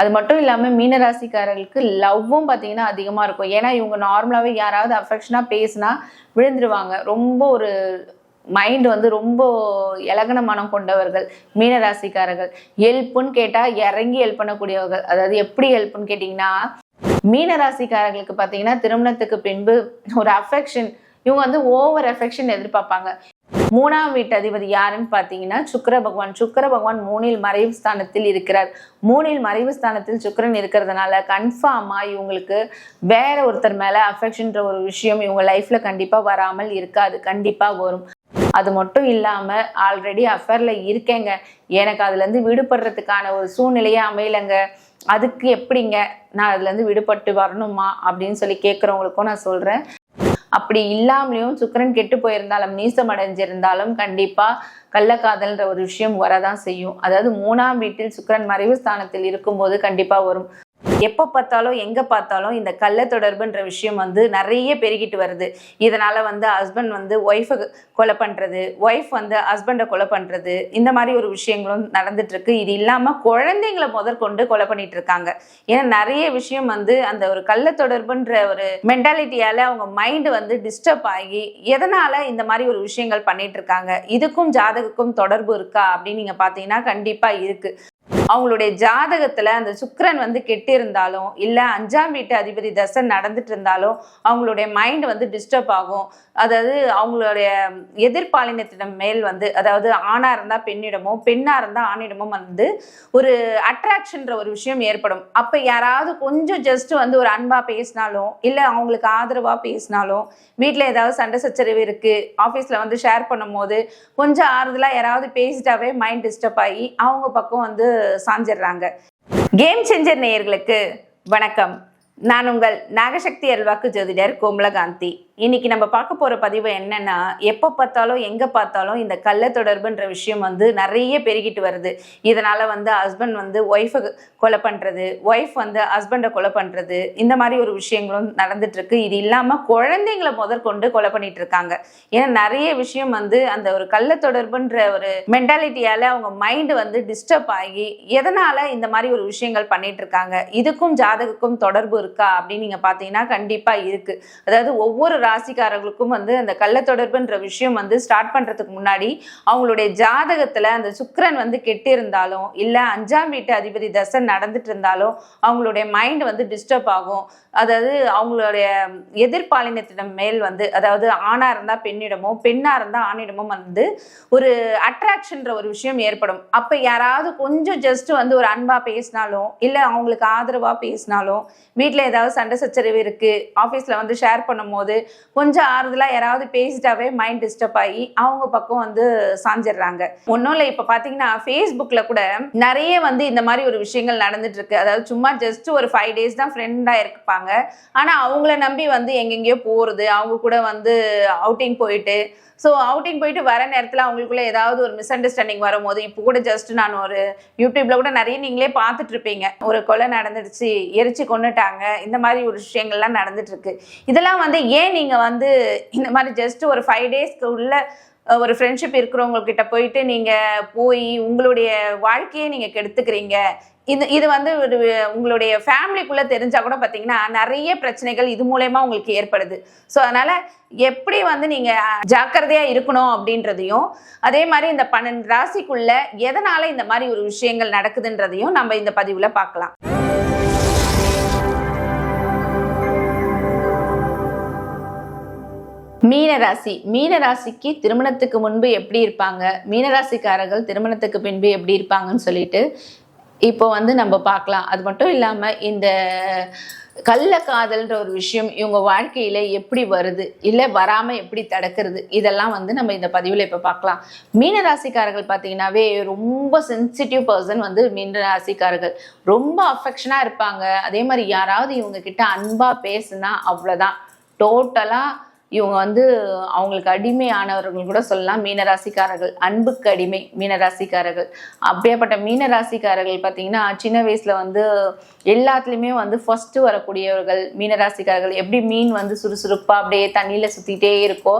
அது மட்டும் இல்லாமல் மீனராசிக்காரர்களுக்கு லவ்வும் பார்த்தீங்கன்னா அதிகமாக இருக்கும். ஏன்னா இவங்க நார்மலாகவே யாராவது அஃபெக்ஷனாக பேசினா விழுந்துருவாங்க. ரொம்ப ஒரு மைண்ட் வந்து ரொம்ப இலகன மனம் கொண்டவர்கள் மீனராசிக்காரர்கள். ஹெல்ப்புன்னு கேட்டால் இறங்கி ஹெல்ப் பண்ணக்கூடியவர்கள். அதாவது எப்படி ஹெல்ப்னு கேட்டிங்கன்னா மீனராசிக்காரர்களுக்கு பார்த்தீங்கன்னா திருமணத்துக்கு பின்பு ஒரு அஃபெக்ஷன் இவங்க வந்து ஓவர் அஃபெக்ஷன் எதிர்பார்ப்பாங்க. மூணாம் வீட்டு அதிபதி யாருன்னு பார்த்தீங்கன்னா சுக்கர பகவான். சுக்கர பகவான் மூணில் மறைவு ஸ்தானத்தில் இருக்கிறார். மூணில் மறைவு ஸ்தானத்தில் சுக்கரன் இருக்கிறதுனால கன்ஃபார்மா இவங்களுக்கு வேற ஒருத்தர் மேல அஃபெக்ஷன்ற ஒரு விஷயம் இவங்க லைஃப்ல கண்டிப்பா வராமல் இருக்காது. கண்டிப்பா வரும். அது மட்டும் இல்லாம ஆல்ரெடி அஃபேர்ல இருக்கேங்க. எனக்கு அதுல இருந்து விடுபடுறதுக்கான ஒரு சூழ்நிலையே அமையலைங்க. அதுக்கு எப்படிங்க நான் அதுலேருந்து விடுபட்டு வரணுமா அப்படின்னு சொல்லி கேட்குறவங்களுக்கும் நான் சொல்றேன். அப்படி இல்லாமலையும் சுக்கரன் கெட்டு போயிருந்தாலும் நீசம் அடைஞ்சிருந்தாலும் கண்டிப்பா கள்ளக்காதல்ன்ற ஒரு விஷயம் வரதான் செய்யும். அதாவது மூணாம் வீட்டில் சுக்கரன் மறைவு ஸ்தானத்தில் இருக்கும்போது கண்டிப்பா வரும். எப்போ பார்த்தாலும் எங்கே பார்த்தாலும் இந்த கள்ள தொடர்புன்ற விஷயம் வந்து நிறைய பெருகிட்டு வருது. இதனால் வந்து ஹஸ்பண்ட் வந்து ஒய்ஃபை கொலை பண்ணுறது ஒய்ஃப் வந்து ஹஸ்பண்டை கொலை பண்ணுறது இந்த மாதிரி ஒரு விஷயங்களும் நடந்துட்டுருக்கு. இது இல்லாமல் குழந்தைங்களை முதற்கொண்டு கொலை பண்ணிட்டு இருக்காங்க. ஏன்னா நிறைய விஷயம் வந்து அந்த ஒரு கள்ள தொடர்புன்ற ஒரு மென்டாலிட்டியால் அவங்க மைண்டு வந்து டிஸ்டர்ப் ஆகி எதனால் இந்த மாதிரி ஒரு விஷயங்கள் பண்ணிட்டு இருக்காங்க? இதுக்கும் ஜாதகக்கும் தொடர்பு இருக்கா? அப்படின்னு நீங்கள் பார்த்தீங்கன்னா கண்டிப்பாக இருக்குது அவங்களுடைய ஜாதகத்துல அந்த சுக்கரன் வந்து கெட்டு இருந்தாலும் இல்ல அஞ்சாம் வீட்டு அதிபதி தசை நடந்துட்டு இருந்தாலும் அவங்களுடைய மைண்ட் வந்து டிஸ்டர்ப் ஆகும். அதாவது அவங்களுடைய எதிர்பாலினத்திடம் மேல் வந்து அதாவது ஆணா இருந்தா பெண்ணிடமும் பெண்ணா இருந்தா ஆணிடமும் வந்து ஒரு அட்ராக்ஷன்ற ஒரு விஷயம் ஏற்படும். அப்ப யாராவது கொஞ்சம் ஜஸ்ட் வந்து ஒரு அன்பா பேசினாலும் இல்ல அவங்களுக்கு ஆதரவா பேசினாலும் வீட்டில் ஏதாவது சண்டை சச்சரவு இருக்கு ஆபீஸ்ல வந்து ஷேர் பண்ணும் போது கொஞ்சம் ஆறுதலா யாராவது பேசிட்டாவே மைண்ட் டிஸ்டர்ப் ஆகி அவங்க பக்கம் வந்து சாஞ்சிடுறாங்க. கேம் செஞ்சர் நேயர்களுக்கு வணக்கம். நான் உங்கள் நாகசக்தி அல்வாக்கு ஜோதிடர் கோமலகாந்தி. இன்னைக்கு நம்ம பார்க்க போகிற பதிவு என்னன்னா எப்போ பார்த்தாலும் எங்கே பார்த்தாலும் இந்த கள்ள தொடர்புன்ற விஷயம் வந்து நிறைய பெருகிட்டு வருது. இதனால் வந்து ஹஸ்பண்ட் வந்து ஒய்ஃபை கொலை பண்ணுறது ஒய்ஃப் வந்து ஹஸ்பண்டை கொலை பண்ணுறது இந்த மாதிரி ஒரு விஷயங்களும் நடந்துட்டுருக்கு இது இல்லாமல் குழந்தைங்களை முதற்கொண்டு கொலை பண்ணிட்டு இருக்காங்க. ஏன்னா நிறைய விஷயம் வந்து அந்த ஒரு கள்ள தொடர்புன்ற ஒரு மென்டாலிட்டியால் அவங்க மைண்டு வந்து டிஸ்டர்ப் ஆகி எதனால் இந்த மாதிரி ஒரு விஷயங்கள் பண்ணிட்டு இருக்காங்க? இதுக்கும் ஜாதகக்கும் தொடர்பு இருக்கா? அப்படின்னு நீங்கள் பார்த்தீங்கன்னா கண்டிப்பாக இருக்குது அதாவது ஒவ்வொரு ராசிக்காரர்களுக்கும் வந்து அந்த கள்ள தொடர்புன்ற விஷயம் வந்து ஸ்டார்ட் பண்றதுக்கு முன்னாடி அவங்களுடைய ஜாதகத்துல அந்த சுக்கரன் வந்து கெட்டு இருந்தாலும் இல்ல அஞ்சாம் வீட்டு அதிபதி தசை நடந்துட்டு இருந்தாலும் அவங்களுடைய மைண்ட் வந்து டிஸ்டர்ப் ஆகும். அதாவது அவங்களுடைய எதிர்பாலினத்திடம் மேல் வந்து அதாவது ஆணா இருந்தா பெண்ணிடமோ பெண்ணா இருந்தா ஆணிடமோ வந்து ஒரு அட்ராக்ஷன்ற ஒரு விஷயம் ஏற்படும். அப்ப யாராவது கொஞ்சம் ஜஸ்ட் வந்து ஒரு அன்பா பேசினாலும் இல்ல அவங்களுக்கு ஆதரவா பேசினாலும் வீட்டில் ஏதாவது சண்டை சச்சரவு இருக்கு ஆபீஸ்ல வந்து ஷேர் பண்ணும் போது கொஞ்சம் ஆறுதலாக யாராவது பேசிட்டாவே மைண்ட் டிஸ்டர்ப் ஆகி அவங்க பக்கம் வந்து சாஞ்சிடுறாங்க. ஒன்றும் இல்லை இப்போ பார்த்தீங்கன்னா ஃபேஸ்புக்கில் கூட நிறைய வந்து இந்த மாதிரி ஒரு விஷயங்கள் நடந்துட்டு இருக்கு. அதாவது சும்மா ஜஸ்ட் ஒரு ஃபைவ் டேஸ் தான் ஃப்ரெண்டாக இருப்பாங்க. ஆனால் அவங்கள நம்பி வந்து எங்கெங்கேயோ போகிறது அவங்க கூட வந்து அவுட்டிங் போயிட்டு ஸோ அவுட்டிங் போயிட்டு வர நேரத்தில் அவங்களுக்குள்ள ஏதாவது ஒரு மிஸ் அண்டர்ஸ்டாண்டிங் வரும்போது இப்போ கூட ஜஸ்ட் நான் ஒரு யூடியூப்ல கூட நிறைய நீங்களே பார்த்துட்டு இருப்பீங்க. ஒரு கொலை நடந்துடுச்சு எரிச்சு கொண்டுட்டாங்க இந்த மாதிரி ஒரு விஷயங்கள்லாம் நடந்துட்டு இருக்கு. இதெல்லாம் வந்து ஏன் நீங்கள் வந்து இந்த மாதிரி ஜஸ்ட் ஒரு ஃபைவ் டேஸ்க்கு உள்ள ஒரு ஃப்ரெண்ட்ஷிப் இருக்கிறவங்கக்கிட்ட போயிட்டு நீங்கள் போய் உங்களுடைய வாழ்க்கையை நீங்கள் கெடுத்துக்கிறீங்க. இது இது வந்து ஒரு உங்களுடைய ஃபேமிலிக்குள்ள தெரிஞ்சா கூட பார்த்தீங்கன்னா நிறைய பிரச்சனைகள் இது மூலயமா உங்களுக்கு ஏற்படுது. ஸோ அதனால எப்படி வந்து நீங்க ஜாக்கிரதையா இருக்கணும் அப்படின்றதையும் அதே மாதிரி இந்த பன்னெண்டு ராசிக்குள்ளே எதனால இந்த மாதிரி ஒரு விஷயங்கள் நடக்குதுன்றதையும் நம்ம இந்த பதிவுல பார்க்கலாம். மீனராசி. மீனராசிக்கு திருமணத்துக்கு முன்பு எப்படி இருப்பாங்க? மீனராசிக்காரர்கள் திருமணத்துக்கு பின்பு எப்படி இருப்பாங்கன்னு சொல்லிட்டு இப்போ வந்து நம்ம பார்க்கலாம். அது மட்டும் இல்லாமல் இந்த கள்ள காதல்ன்ற ஒரு விஷயம் இவங்க வாழ்க்கையில எப்படி வருது? இல்லை வராம எப்படி தடுக்கிறது? இதெல்லாம் வந்து நம்ம இந்த பதிவில் இப்போ பார்க்கலாம். மீனராசிக்காரர்கள் பார்த்தீங்கன்னாவே ரொம்ப சென்சிட்டிவ் பர்சன் வந்து மீனராசிக்காரர்கள். ரொம்ப அஃபெக்ஷனாக இருப்பாங்க. அதே மாதிரி யாராவது இவங்க கிட்ட அன்பா பேசுனா அவ்வளோதான் டோட்டலாக இவங்க வந்து அவங்களுக்கு அடிமையானவர்கள் கூட சொல்லலாம். மீனராசிக்காரர்கள் அன்புக்கு அடிமை மீனராசிக்காரர்கள். அப்படியேப்பட்ட மீனராசிக்காரர்கள் பார்த்தீங்கன்னா சின்ன வயசுல வந்து எல்லாத்துலேயுமே வந்து ஃபர்ஸ்ட் வரக்கூடியவர்கள் மீனராசிக்காரர்கள். எப்படி மீன் வந்து சுறுசுறுப்பாக அப்படியே தண்ணியில் சுற்றிக்கிட்டே இருக்கோ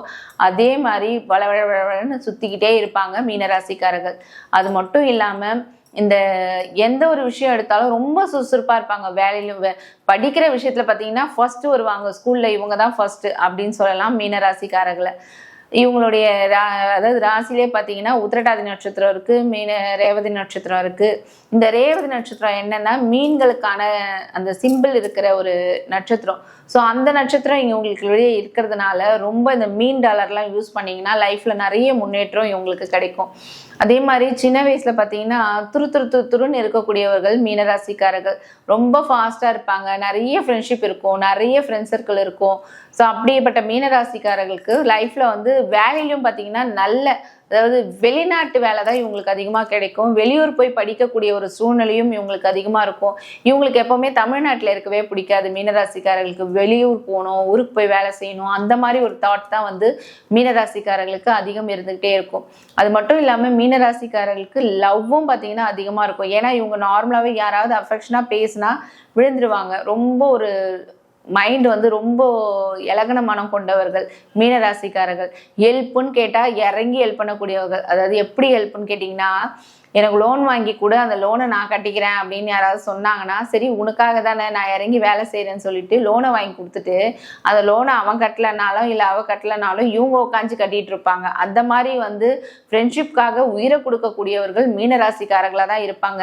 அதே மாதிரி வள வள வள வளன்னு சுற்றிக்கிட்டே இருப்பாங்க மீனராசிக்காரர்கள். அது மட்டும் இல்லாமல் இந்த எந்த ஒரு விஷயம் எடுத்தாலும் ரொம்ப சுறுசுறுப்பாக இருப்பாங்க. வேலையிலும் வே- படிக்கிற விஷயத்துல பார்த்தீங்கன்னா ஃபர்ஸ்ட் வருவாங்க. ஸ்கூல்ல இவங்க தான் ஃபர்ஸ்ட் அப்படின்னு சொல்லலாம் மீனராசிக்காரர்களை. இவங்களுடைய ரா- அதாவது ராசிலே பார்த்தீங்கன்னா உத்திரட்டாதி நட்சத்திரம் இருக்குது மீன ரேவதி நட்சத்திரம் இருக்குது இந்த ரேவதி நட்சத்திரம் என்னென்னா மீன்களுக்கான அந்த சிம்பிள் இருக்கிற ஒரு நட்சத்திரம். ஸோ அந்த நட்சத்திரம் இங்கே உங்களுக்கு வெளியே இருக்கிறதுனால ரொம்ப இந்த மீன் டாலர்லாம் யூஸ் பண்ணிங்கன்னா லைஃப்பில் நிறைய முன்னேற்றம் இவங்களுக்கு கிடைக்கும். அதே மாதிரி சின்ன வயசில் பார்த்தீங்கன்னா துரு துரு துரு துருன்னு இருக்கக்கூடியவர்கள் மீனராசிக்காரர்கள் ரொம்ப ஃபாஸ்ட்டாக இருப்பாங்க. நிறைய ஃப்ரெண்ட்ஷிப் இருக்கும். நிறைய ஃப்ரெண்ட்ஸ் சர்க்கிள் இருக்கும். ஸோ அப்படிப்பட்ட மீனராசிக்காரர்களுக்கு லைஃப்பில் வந்து வேலையிலும் பார்த்தீங்கன்னா நல்ல அதாவது வெளிநாட்டு வேலை தான் இவங்களுக்கு அதிகமாக கிடைக்கும். வெளியூர் போய் படிக்கக்கூடிய ஒரு சூழ்நிலையும் இவங்களுக்கு அதிகமாக இருக்கும். இவங்களுக்கு எப்போவுமே தமிழ்நாட்டில் இருக்கவே பிடிக்காது. மீனராசிக்காரர்களுக்கு வெளியூர் போகணும் ஊருக்கு போய் வேலை செய்யணும் அந்த மாதிரி ஒரு தாட் தான் வந்து மீனராசிக்காரர்களுக்கு அதிகம் இருந்துகிட்டே இருக்கும். அது மட்டும் இல்லாமல் மீனராசிக்காரர்களுக்கு லவ்வும் பார்த்தீங்கன்னா அதிகமாக இருக்கும். ஏன்னா இவங்க நார்மலாகவே யாராவது அஃபெக்ஷனாக பேசினா விழுந்துருவாங்க. ரொம்ப ஒரு மைண்ட் வந்து ரொம்ப இலகன மனம் கொண்டவர்கள் மீனராசிக்காரர்கள். ஹெல்ப்புன்னு கேட்டால் இறங்கி ஹெல்ப் பண்ணக்கூடியவர்கள். அதாவது எப்படி ஹெல்ப்னு கேட்டிங்கன்னா எனக்கு லோன் வாங்கி கூட அந்த லோனை நான் கட்டிக்கிறேன் அப்படின்னு யாராவது சொன்னாங்கன்னா சரி உனக்காக தானே நான் இறங்கி வேலை செய்கிறேன்னு சொல்லிட்டு லோனை வாங்கி கொடுத்துட்டு அந்த லோனை அவன் கட்டலைனாலும் இல்லை அவள் கட்டலைனாலும் இவங்க உட்காந்து கட்டிகிட்டு இருப்பாங்க. அந்த மாதிரி வந்து ஃப்ரெண்ட்ஷிப்காக உயிரை கொடுக்கக்கூடியவர்கள் மீனராசிக்காரர்களாக தான் இருப்பாங்க.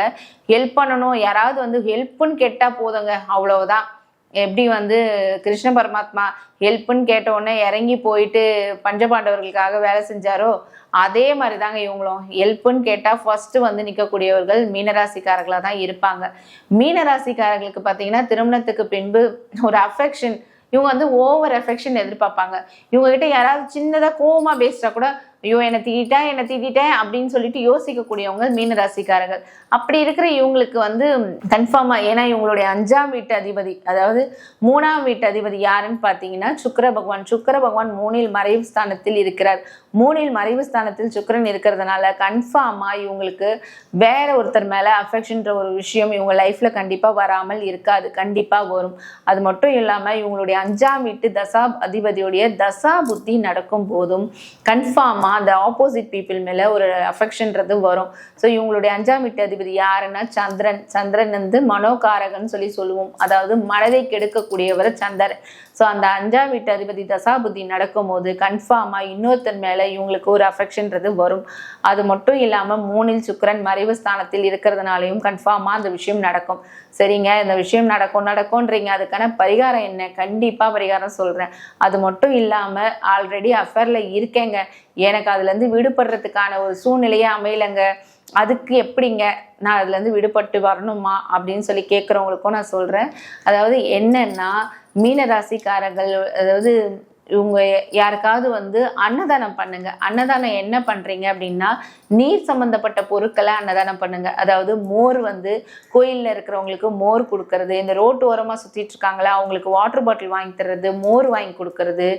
ஹெல்ப் பண்ணணும் யாராவது வந்து ஹெல்ப்புன்னு கேட்டால் போதுங்க அவ்வளவுதான். எப்படி வந்து கிருஷ்ண பரமாத்மா ஹெல்ப்புன்னு கேட்டவுடனே இறங்கி போயிட்டு பஞ்சபாண்டவர்களுக்காக வேலை செஞ்சாரோ அதே மாதிரி தாங்க இவங்களும். ஹெல்ப்புன்னு கேட்டால் ஃபர்ஸ்ட் வந்து நிற்கக்கூடியவர்கள் மீனராசிக்காரர்களாக தான் இருப்பாங்க. மீனராசிக்காரர்களுக்கு பார்த்தீங்கன்னா திருமணத்துக்கு பின்பு ஒரு அஃபெக்ஷன் இவங்க வந்து ஓவர் அஃபெக்ஷன் எதிர்பார்ப்பாங்க. இவங்க கிட்ட யாராவது சின்னதாக கோவமாக பேசிட்டா கூட ஐயோ என்னை திட்டேன் என்னை திட்டேன் அப்படின்னு சொல்லிட்டு யோசிக்கக்கூடியவங்க மீனராசிக்காரர்கள். அப்படி இருக்கிற இவங்களுக்கு வந்து கன்ஃபார்மாக ஏன்னா இவங்களுடைய அஞ்சாம் வீட்டு அதிபதி அதாவது மூணாம் வீட்டு அதிபதி யாருன்னு பார்த்தீங்கன்னா சுக்கர பகவான். சுக்கர பகவான் மூணில் மறைவு ஸ்தானத்தில் இருக்கிறார். மூணில் மறைவு ஸ்தானத்தில் சுக்கிரன் இருக்கிறதுனால கன்ஃபார்மாக இவங்களுக்கு வேற ஒருத்தர் மேலே அஃபெக்ஷன்ற ஒரு விஷயம் இவங்க லைஃப்பில் கண்டிப்பாக வராமல் இருக்காது. கண்டிப்பாக வரும். அது மட்டும் இல்லாமல் இவங்களுடைய அஞ்சாம் வீட்டு தசா அதிபதியுடைய தசா புத்தி நடக்கும் போதும் கன்ஃபார்மாக அந்த ஆப்போசிட் பீப்புள் மேலே ஒரு அஃபெக்ஷன்றது வரும். ஸோ இவங்களுடைய அஞ்சாம் வீட்டு அதிபதி யாருன்னா சந்திரன். சந்திரன் வந்து மனோகாரகன் சொல்லி சொல்லுவோம். அதாவது மனதை கெடுக்கக்கூடியவர் சந்திரன். ஸோ அந்த அஞ்சாம் வீட்டு அதிபதி தசாபுத்தி நடக்கும்போது கன்ஃபார்மாக இன்னொருத்தன் மேலே இவங்களுக்கு ஒரு அஃபெக்ஷன்றது வரும். அது மட்டும் இல்லாமல் மூணில் சுக்கரன் மறைவு ஸ்தானத்தில் இருக்கிறதுனாலையும் கன்ஃபார்மாக அந்த விஷயம் நடக்கும். சரிங்க இந்த விஷயம் நடக்கும் நடக்கும்ன்றீங்க. அதுக்கான பரிகாரம் என்ன? கண்டிப்பாக பரிகாரம் சொல்கிறேன் அது மட்டும் இல்லாமல் ஆல்ரெடி அஃபேரில் இருக்கேங்க. எனக்கு அதுலேருந்து விடுபடுறதுக்கான ஒரு சூழ்நிலையே அமையலைங்க. அதுக்கு எப்படிங்க நான் அதுலேருந்து விடுபட்டு வரணுமா அப்படின்னு சொல்லி கேட்குறவங்களுக்கும் நான் சொல்கிறேன் அதாவது என்னன்னா மீன ராசிக்காரர்கள் அதாவது இவங்க யாருக்காவது வந்து அன்னதானம் பண்ணுங்க. அன்னதானம் என்ன பண்றீங்க அப்படின்னா நீர் சம்பந்தப்பட்ட பொருட்களை அன்னதானம் பண்ணுங்க. அதாவது மோர் வந்து கோயிலில் இருக்கிறவங்களுக்கு மோர் கொடுக்கறது இந்த ரோட்டு ஓரமாக சுற்றிட்டு இருக்காங்களா அவங்களுக்கு வாட்டர் பாட்டில் வாங்கி தர்றது மோர் வாங்கி கொடுக்கறது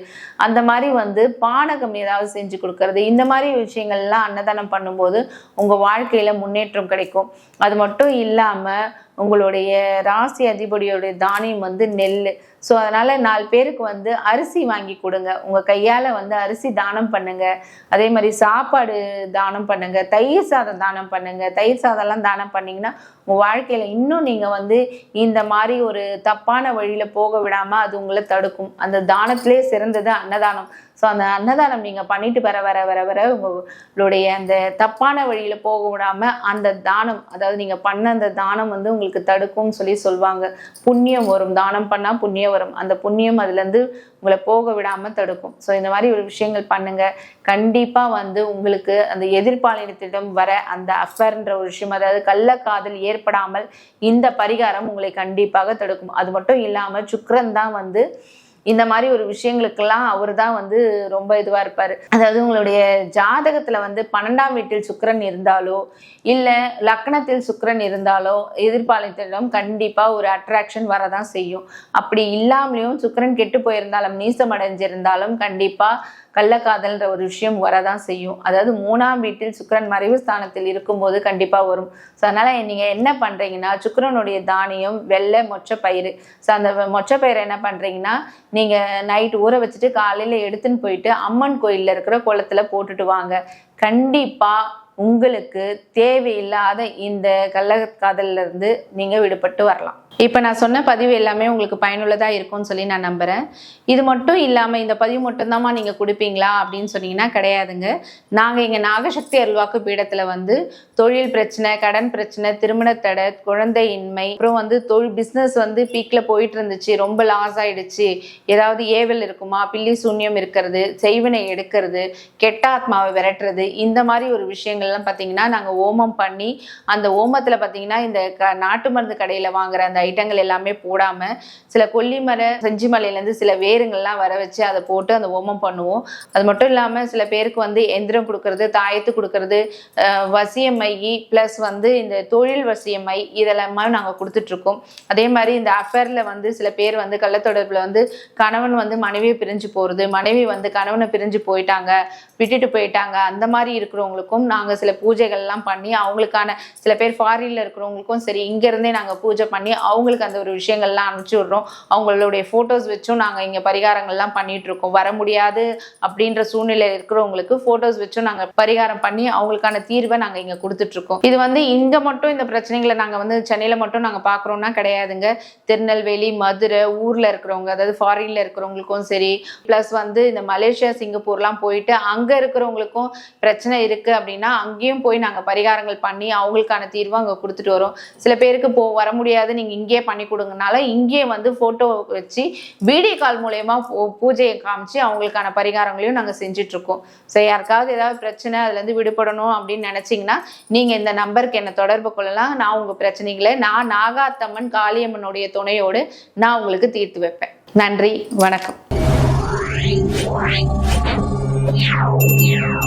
அந்த மாதிரி வந்து பானகம் ஏதாவது செஞ்சு கொடுக்கறது இந்த மாதிரி விஷயங்கள்லாம் அன்னதானம் பண்ணும்போது உங்க வாழ்க்கையில முன்னேற்றம் கிடைக்கும். அது மட்டும் இல்லாமல் உங்களுடைய ராசி அதிபதியோடைய தானியம் வந்து நெல் ஸோ அதனால் நாலு பேருக்கு வந்து அரிசி வாங்கி கொடுங்க. உங்கள் கையால் வந்து அரிசி தானம் பண்ணுங்க. அதே மாதிரி சாப்பாடு தானம் பண்ணுங்க. தயிர் சாதம் தானம் பண்ணுங்க. தயிர் சாதம்லாம் தானம் பண்ணிங்கன்னா உங்கள் வாழ்க்கையில் இன்னும் நீங்கள் வந்து இந்த மாதிரி ஒரு தப்பான வழியில் போக விடாமல் அது உங்களை தடுக்கும். அந்த தானத்திலே சிறந்தது அன்னதானம். ஸோ அந்த அன்னதானம் நீங்கள் பண்ணிட்டு வர வர வர வர உங்களுடைய அந்த தப்பான வழியில் போக விடாமல் அந்த தானம் அதாவது நீங்கள் பண்ண அந்த தானம் வந்து உங்களுக்கு தடுக்கும்னு சொல்லி சொல்லுவாங்க புண்ணியம் வரும். தானம் பண்ணால் புண்ணியம் வரும். அந்த புண்ணியம் அதுலேருந்து உங்களை போக விடாமல் தடுக்கும். ஸோ இந்த மாதிரி ஒரு விஷயங்கள் பண்ணுங்க. கண்டிப்பாக வந்து உங்களுக்கு அந்த எதிர்பாலினத்திடம் வர அந்த அஃபர்ன்ற ஒரு விஷயம் அதாவது கள்ளக்காதல் ஏற்படாமல் இந்த பரிகாரம் உங்களை கண்டிப்பாக தடுக்கும். அது மட்டும் இல்லாமல் சுக்கரன் தான் வந்து இந்த மாதிரி ஒரு விஷயங்களுக்கெல்லாம் அவர் தான் வந்து ரொம்ப இதுவாக இருப்பார். அதாவது உங்களுடைய ஜாதகத்தில் வந்து பன்னெண்டாம் வீட்டில் சுக்கரன் இருந்தாலோ இல்லை லக்னத்தில் சுக்கரன் இருந்தாலோ எதிர்பாலினத்திடம் கண்டிப்பாக ஒரு அட்ராக்ஷன் வரதான் செய்யும். அப்படி இல்லாமலையும் சுக்கரன் கெட்டு போயிருந்தாலும் நீசம் அடைஞ்சிருந்தாலும் கண்டிப்பாக கள்ளக்காதல்ன்ற ஒரு விஷயம் வரதான் செய்யும். அதாவது மூணாம் வீட்டில் சுக்கரன் மறைவு ஸ்தானத்தில் இருக்கும்போது கண்டிப்பாக வரும். ஸோ அதனால் நீங்கள் என்ன பண்ணுறீங்கன்னா சுக்கரனுடைய தானியம் வெள்ளை மொச்சை பயிறு ஸோ அந்த மொச்சை என்ன பண்ணுறீங்கன்னா நீங்கள் நைட் ஊற வச்சுட்டு காலையில் எடுத்துன்னு போயிட்டு அம்மன் கோயிலில் இருக்கிற குளத்துல போட்டுட்டு வாங்க. கண்டிப்பாக உங்களுக்கு தேவையில்லாத இந்த கள்ளக்காதல்ல இருந்து விடுபட்டு வரலாம். இப்போ நான் சொன்ன பதிவு எல்லாமே உங்களுக்கு பயனுள்ளதாக இருக்கும்னு சொல்லி நான் நம்புகிறேன் இது மட்டும் இல்லாமல் இந்த பதிவு மட்டும்தாம்மா நீங்கள் கொடுப்பீங்களா அப்படின்னு சொன்னீங்கன்னா கிடையாதுங்க. நாங்கள் இங்கே நாகசக்தி அருள்வாக்கு பீடத்தில் வந்து தொழில் பிரச்சனை கடன் பிரச்சனை திருமணத்தடை குழந்தையின்மை அப்புறம் வந்து தொழில் பிஸ்னஸ் வந்து பீக்கில் போயிட்டு இருந்துச்சு. ரொம்ப லாஸ் ஆகிடுச்சு ஏதாவது ஏவல் இருக்குமா? பில்லி சூன்யம் இருக்கிறது செய்வினை எடுக்கிறது கெட்ட ஆத்மாவை விரட்டுறது இந்த மாதிரி ஒரு விஷயங்கள் விஷயங்கள்லாம் பார்த்தீங்கன்னா நாங்கள் ஓமம் பண்ணி அந்த ஓமத்தில் பார்த்தீங்கன்னா இந்த க நாட்டு மருந்து கடையில் வாங்குற அந்த ஐட்டங்கள் எல்லாமே போடாமல் சில கொல்லிமலை செஞ்சிமலையிலேருந்து சில வேருங்கள்லாம் வர வச்சு அதை போட்டு அந்த ஓமம் பண்ணுவோம். அது மட்டும் இல்லாமல் சில பேருக்கு வந்து எந்திரம் கொடுக்கறது தாயத்து கொடுக்கறது வசியமை ப்ளஸ் வந்து இந்த தொழில் வசியமை இதெல்லாமே நாங்கள் கொடுத்துட்ருக்கோம். அதே மாதிரி இந்த அஃபேரில் வந்து சில பேர் வந்து கள்ளத்தொடர்பில் வந்து கணவன் வந்து மனைவியை பிரிஞ்சு போகிறது மனைவி வந்து கணவனை பிரிஞ்சு போயிட்டாங்க விட்டுட்டு போயிட்டாங்க அந்த மாதிரி இருக்கிறவங்களுக்கும் நாங்கள் சில பூஜைகள்லாம் பண்ணி அவங்களுக்கான சில பேர் ஃபாரின்ல இருக்கிறவங்களுக்கும் சரி இங்கேருந்தே நாங்கள் பூஜை பண்ணி அவங்களுக்கு அந்த ஒரு விஷயங்கள்லாம் அனுப்பிச்சி விட்றோம். அவங்களுடைய ஃபோட்டோஸ் வச்சும் நாங்கள் இங்கே பரிகாரங்கள்லாம் பண்ணிகிட்ருக்கோம் வர முடியாது அப்படின்ற சூழ்நிலையில் இருக்கிறவங்களுக்கு ஃபோட்டோஸ் வச்சும் நாங்கள் பரிகாரம் பண்ணி அவங்களுக்கான தீர்வை நாங்கள் இங்கே கொடுத்துட்ருக்கோம் இது வந்து இங்கே மட்டும் இந்த பிரச்சனைகளை நாங்கள் வந்து சென்னையில் மட்டும் நாங்கள் பார்க்குறோம்னா கிடையாதுங்க. திருநெல்வேலி மதுரை ஊரில் இருக்கிறவங்க அதாவது ஃபாரினில் இருக்கிறவங்களுக்கும் சரி ப்ளஸ் வந்து இந்த மலேசியா சிங்கப்பூர்லாம் போயிட்டு அங்கே இருக்கிறவங்களுக்கும் பிரச்சனை இருக்குது அப்படின்னா அங்கேயும் போய் நாங்கள் பரிகாரங்கள் பண்ணி அவங்களுக்கான தீர்வு அங்கே கொடுத்துட்டு வரோம். சில பேருக்கு போ வர முடியாது. நீங்கள் இங்கேயே பண்ணி கொடுங்கனால இங்கேயே வந்து ஃபோட்டோ வச்சு வீடியோ கால் மூலயமா பூஜையை காமிச்சு அவங்களுக்கான பரிகாரங்களையும் நாங்கள் செஞ்சிட்ருக்கோம். ஸோ யாருக்காவது ஏதாவது பிரச்சனை அதுலேருந்து விடுபடணும் அப்படின்னு நினச்சிங்கன்னா நீங்கள் இந்த நம்பருக்கு என்னை தொடர்பு கொள்ளலாம். நான் உங்கள் பிரச்சனைகளை நான் நாகாத்தம்மன் காளியம்மனுடைய துணையோடு நான் உங்களுக்கு தீர்த்து வைப்பேன். நன்றி வணக்கம்.